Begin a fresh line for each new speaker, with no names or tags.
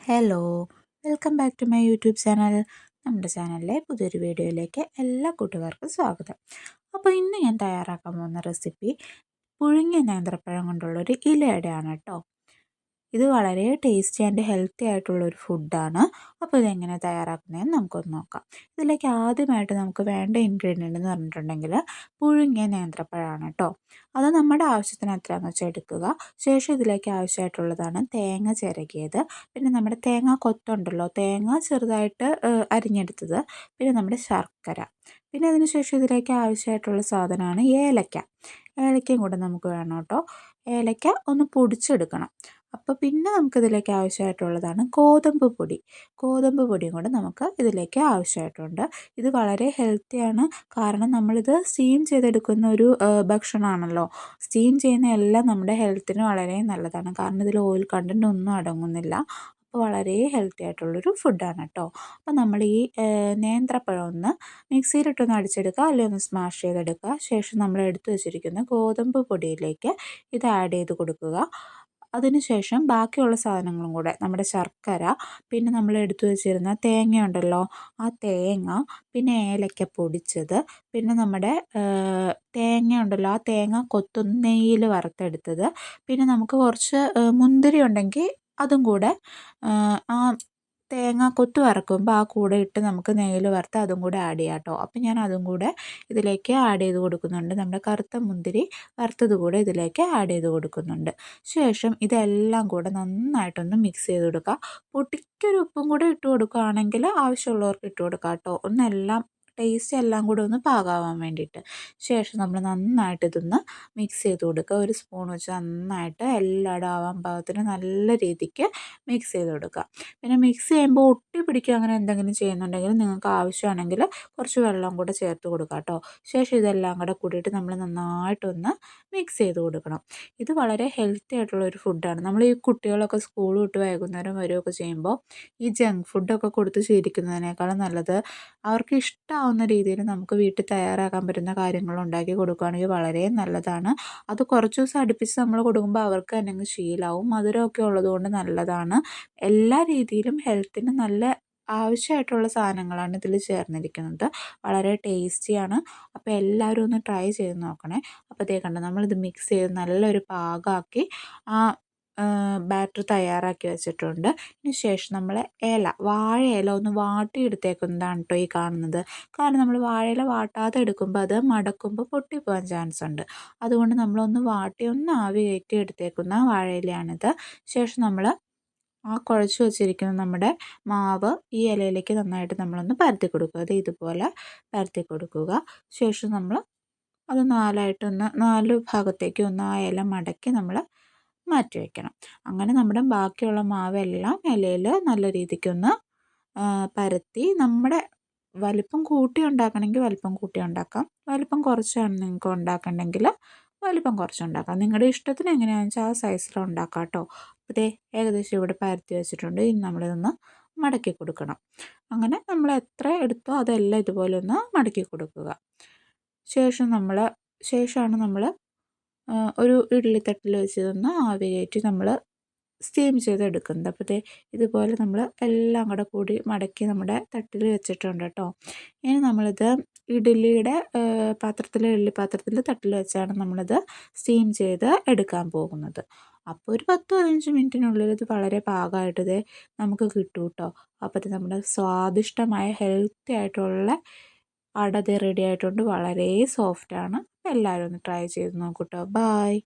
Hello welcome back to my YouTube channel. നമ്മുടെ ചാനലിലെ പുതിയൊരു വീഡിയോയിലേക്ക് എല്ലാ കൂട്ടുകാർക്കും സ്വാഗതം. അപ്പോൾ ഇന്ന് ഞാൻ തയ്യാറാക്കാൻ പോകുന്ന റെസിപ്പി പുഴുങ്ങിയ നേന്ത്രപ്പഴം കൊണ്ടുള്ളൊരു ഇലയടയാണ് കേട്ടോ. ഇത് വളരെ ടേസ്റ്റി ആൻഡ് ഹെൽത്തി ആയിട്ടുള്ള ഒരു ഫുഡാണ് അപ്പോൾ ഇതെങ്ങനെ തയ്യാറാക്കുന്നതെന്ന് നമുക്കൊന്ന് നോക്കാം. ഇതിലേക്ക് ആദ്യമായിട്ട് നമുക്ക് വേണ്ട ഇൻഗ്രീഡിയന്റ് എന്ന് പറഞ്ഞിട്ടുണ്ടെങ്കിൽ പുഴുങ്ങിയ നേന്ത്രപ്പഴമാണ് കേട്ടോ അത് നമ്മുടെ ആവശ്യത്തിന് എത്രയാണെന്ന് വെച്ചാൽ എടുക്കുക. ശേഷം ഇതിലേക്ക് ആവശ്യമായിട്ടുള്ളതാണ് തേങ്ങ ചിരകിയത്. പിന്നെ നമ്മുടെ തേങ്ങ കൊത്തുണ്ടല്ലോ തേങ്ങ ചെറുതായിട്ട് അരിഞ്ഞെടുത്തത്. പിന്നെ നമ്മുടെ ശർക്കര. പിന്നെ അതിന് ശേഷം ഇതിലേക്ക് ആവശ്യമായിട്ടുള്ള സാധനമാണ് ഏലക്ക. ഏലക്കയും കൂടെ നമുക്ക് വേണം കേട്ടോ ഏലക്ക ഒന്ന് പൊടിച്ചെടുക്കണം. അപ്പോൾ പിന്നെ നമുക്കിതിലേക്ക് ആവശ്യമായിട്ടുള്ളതാണ് ഗോതമ്പ് പൊടി. ഗോതമ്പ് പൊടിയും കൂടെ നമുക്ക് ഇതിലേക്ക് ആവശ്യമായിട്ടുണ്ട്. ഇത് വളരെ ഹെൽത്തിയാണ് കാരണം നമ്മളിത് സ്റ്റീം ചെയ്തെടുക്കുന്ന ഒരു ഭക്ഷണമാണല്ലോ. സ്റ്റീം ചെയ്യുന്ന എല്ലാം നമ്മുടെ ഹെൽത്തിന് വളരെ നല്ലതാണ്. കാരണം ഇതിൽ ഓയിൽ കണ്ടന്റ് ഒന്നും അടങ്ങുന്നില്ല. അപ്പോൾ വളരെ ഹെൽത്തി ആയിട്ടുള്ളൊരു ഫുഡാണ് കേട്ടോ അപ്പോൾ നമ്മൾ ഈ നേന്ത്രപ്പഴം ഒന്ന് മിക്സിയിലിട്ടൊന്ന് അടിച്ചെടുക്കുക. അല്ലെങ്കിൽ ഒന്ന് സ്മാഷ് ചെയ്തെടുക്കുക. ശേഷം നമ്മൾ എടുത്തു വെച്ചിരിക്കുന്ന ഗോതമ്പ് പൊടിയിലേക്ക് ഇത് ആഡ് ചെയ്ത് കൊടുക്കുക. അതിനുശേഷം ബാക്കിയുള്ള സാധനങ്ങളും കൂടെ നമ്മുടെ ശർക്കര പിന്നെ നമ്മൾ എടുത്തു വെച്ചിരുന്ന തേങ്ങ ഉണ്ടല്ലോ ആ തേങ്ങ പിന്നെ ഏലക്ക പൊടിച്ചത് പിന്നെ നമ്മുടെ തേങ്ങ ഉണ്ടല്ലോ ആ തേങ്ങ കൊത്തൊന്ന് നെയ്യിൽ വറുത്തെടുത്തത് പിന്നെ നമുക്ക് കുറച്ച് മുന്തിരി ഉണ്ടെങ്കിൽ അതും കൂടെ ആ തേങ്ങ കൊത്ത് വറക്കുമ്പോൾ ആ കൂടെ ഇട്ട് നമുക്ക് നെയ്യിൽ വറുത്ത് അതും കൂടെ ആഡ് ചെയ്യാം കേട്ടോ അപ്പം ഞാൻ അതും കൂടെ ഇതിലേക്ക് ആഡ് ചെയ്ത് കൊടുക്കുന്നുണ്ട്. നമ്മുടെ കറുത്ത മുന്തിരി വറുത്തത് കൂടെ ഇതിലേക്ക് ആഡ് ചെയ്ത് കൊടുക്കുന്നുണ്ട്. ശേഷം ഇതെല്ലാം കൂടെ നന്നായിട്ടൊന്ന് മിക്സ് ചെയ്ത് കൊടുക്കുക പൊട്ടിക്കൊരു ഉപ്പും കൂടെ ഇട്ട് കൊടുക്കുകയാണെങ്കിൽ ആവശ്യമുള്ളവർക്ക് ഇട്ട് കൊടുക്കാം കേട്ടോ ഒന്നെല്ലാം ടേസ്റ്റ് എല്ലാം കൂടെ ഒന്ന് പാകാവാൻ വേണ്ടിയിട്ട്. ശേഷം നമ്മൾ നന്നായിട്ട് ഇതൊന്ന് മിക്സ് ചെയ്ത് കൊടുക്കുക. ഒരു സ്പൂൺ വെച്ച് നന്നായിട്ട് എല്ലായിടും ആവാൻ പാകത്തിന് നല്ല രീതിക്ക് മിക്സ് ചെയ്ത് കൊടുക്കുക. പിന്നെ മിക്സ് ചെയ്യുമ്പോൾ ഒട്ടി പിടിക്കുക അങ്ങനെ എന്തെങ്കിലും ചെയ്യുന്നുണ്ടെങ്കിൽ നിങ്ങൾക്ക് ആവശ്യമാണെങ്കിൽ കുറച്ച് വെള്ളം കൂടെ ചേർത്ത് കൊടുക്കുക കേട്ടോ. ശേഷം ഇതെല്ലാം കൂടെ കൂടിയിട്ട് നമ്മൾ നന്നായിട്ടൊന്ന് മിക്സ് ചെയ്ത് കൊടുക്കണം. ഇത് വളരെ ഹെൽത്തി ആയിട്ടുള്ള ഒരു ഫുഡാണ് നമ്മൾ ഈ കുട്ടികളൊക്കെ സ്കൂൾ വിട്ട് വൈകുന്നേരം വരികയൊക്കെ ചെയ്യുമ്പോൾ ഈ ജങ്ക് ഫുഡൊക്കെ കൊടുത്ത് ശീലിക്കുന്നതിനേക്കാളും നല്ലത് അവർക്ക് ഇഷ്ടമാവുന്ന ആവുന്ന രീതിയിൽ നമുക്ക് വീട്ടിൽ തയ്യാറാക്കാൻ പറ്റുന്ന കാര്യങ്ങൾ ഉണ്ടാക്കി കൊടുക്കുകയാണെങ്കിൽ വളരെ നല്ലതാണ്. അത് കുറച്ച് ദിവസം അടുപ്പിച്ച് നമ്മൾ കൊടുക്കുമ്പോൾ അവർക്ക് അല്ലെങ്കിൽ ശീലാവും. മധുരമൊക്കെ ഉള്ളതുകൊണ്ട് നല്ലതാണ്. എല്ലാ രീതിയിലും ഹെൽത്തിന് നല്ല ആവശ്യമായിട്ടുള്ള സാധനങ്ങളാണ് ഇതിൽ ചേർന്നിരിക്കുന്നത്. വളരെ ടേസ്റ്റിയാണ്. അപ്പോൾ എല്ലാവരും ഒന്ന് ട്രൈ ചെയ്ത് നോക്കണേ. അപ്പോൾ നമ്മളിത് മിക്സ് ചെയ്ത് നല്ലൊരു പാകമാക്കി ആ ബാറ്റർ തയ്യാറാക്കി വെച്ചിട്ടുണ്ട്. ഇതിന് ശേഷം നമ്മൾ ഇല വാഴയില ഒന്ന് വാട്ടിയെടുത്തേക്കുന്നതാണ് കേട്ടോ ഈ കാണുന്നത്. കാരണം നമ്മൾ വാഴയില വാട്ടാതെ എടുക്കുമ്പോൾ അത് മടക്കുമ്പോൾ പൊട്ടിപ്പോകാൻ ചാൻസ് ഉണ്ട്. അതുകൊണ്ട് നമ്മളൊന്ന് വാട്ടി ഒന്ന് ആവി കയറ്റി എടുത്തേക്കുന്ന വാഴയിലയാണിത്. ശേഷം നമ്മൾ ആ കുഴച്ച് വെച്ചിരിക്കുന്ന നമ്മുടെ മാവ് ഈ ഇലയിലേക്ക് നന്നായിട്ട് നമ്മളൊന്ന് പരത്തി കൊടുക്കുക. അത് ഇതുപോലെ പരത്തി കൊടുക്കുക. ശേഷം നമ്മൾ അത് നാലായിട്ടൊന്ന് നാല് ഭാഗത്തേക്ക് ഒന്ന് ആ ഇല മടക്കി നമ്മൾ മാറ്റി വയ്ക്കണം അങ്ങനെ നമ്മുടെ ബാക്കിയുള്ള മാവെല്ലാം ഇലയിൽ നല്ല രീതിക്കൊന്ന് പരത്തി നമ്മുടെ വലിപ്പം കൂട്ടി ഉണ്ടാക്കണമെങ്കിൽ വലിപ്പം കൂട്ടി ഉണ്ടാക്കാം. വലിപ്പം കുറച്ചാണ് നിങ്ങൾക്ക് ഉണ്ടാക്കണമെങ്കിൽ വലിപ്പം കുറച്ച് ഉണ്ടാക്കാം. നിങ്ങളുടെ ഇഷ്ടത്തിന് എങ്ങനെയാണെന്ന് വെച്ചാൽ ആ സൈസിൽ ഉണ്ടാക്കാം കേട്ടോ. ഇതേ ഏകദേശം ഇവിടെ പരത്തി വെച്ചിട്ടുണ്ട്. ഇനി നമ്മളിതൊന്ന് മടക്കി കൊടുക്കണം. അങ്ങനെ നമ്മൾ എത്ര എടുത്തോ അതെല്ലാം ഇതുപോലെ ഒന്ന് മടക്കി കൊടുക്കുക. ശേഷം നമ്മൾ ശേഷമാണ് നമ്മൾ ഒരു ഇഡ്ഡലിത്തട്ടിൽ വെച്ച് തന്ന ആവി കയറ്റി നമ്മൾ സ്റ്റീം ചെയ്തെടുക്കുന്നത് അപ്പോൾ ഇതുപോലെ നമ്മൾ എല്ലാം കൂടെ കൂടി മടക്കി നമ്മുടെ തട്ടിൽ വെച്ചിട്ടുണ്ട് കേട്ടോ ഇനി നമ്മളിത് ഇഡ്ഡലിയുടെ പാത്രത്തിൽ ഇഡ്ഡലി പാത്രത്തിൽ തട്ടിൽ വെച്ചാണ് നമ്മളിത് സ്റ്റീം ചെയ്ത് എടുക്കാൻ പോകുന്നത്. അപ്പോൾ ഒരു പത്ത് പതിനഞ്ച് മിനിറ്റിനുള്ളിൽ ഇത് വളരെ പാകമായിട്ട് ഇത് നമുക്ക് കിട്ടും കേട്ടോ അപ്പോൾ നമ്മുടെ സ്വാദിഷ്ടമായ ഹെൽത്തി ആയിട്ടുള്ള അട റെഡി ആയിട്ടുണ്ട്. വളരെ സോഫ്റ്റാണ് എല്ലാവരും ഒന്ന് ട്രൈ ചെയ്ത് നോക്കൂട്ടോ ബായ്